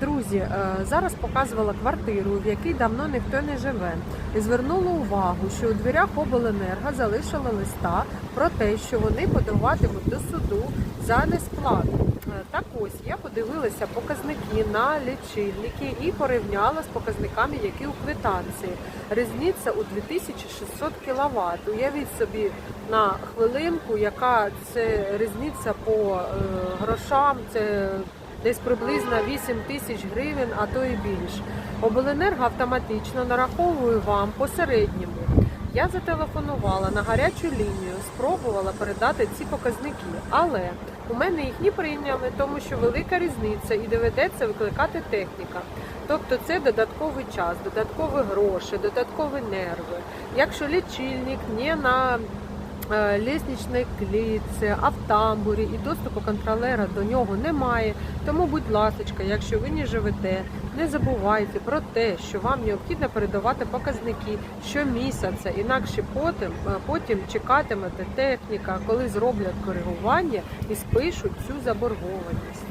Друзі, зараз показувала квартиру, в якій давно ніхто не живе, і звернула увагу, що у дверях обленерго залишили листа про те, що вони подаватимуть до суду за несплату. Так ось я подивилася показники на лічильники і порівняла з показниками, які у квитанції. Різниця у 2600 кВт. Уявіть собі на хвилинку, яка це різниця по е, грошам. Це десь приблизно 8 тисяч гривень, а то і більше. Обленерго автоматично нараховує вам по середньому. Я зателефонувала на гарячу лінію, спробувала передати ці показники, але у мене їх не прийняли, тому що велика різниця і доведеться викликати техніка. Тобто це додатковий час, додаткові гроші, додаткові нерви. Якщо лічильник не на е, лісничній клітці, а в тамбурі і доступу контролера до нього немає. Тому, будь ласка, якщо ви не живете, не забувайте про те, що вам необхідно передавати показники щомісяця, інакше потім, е, потім чекатимете техніка, коли зроблять коригування і спишуть цю заборгованість.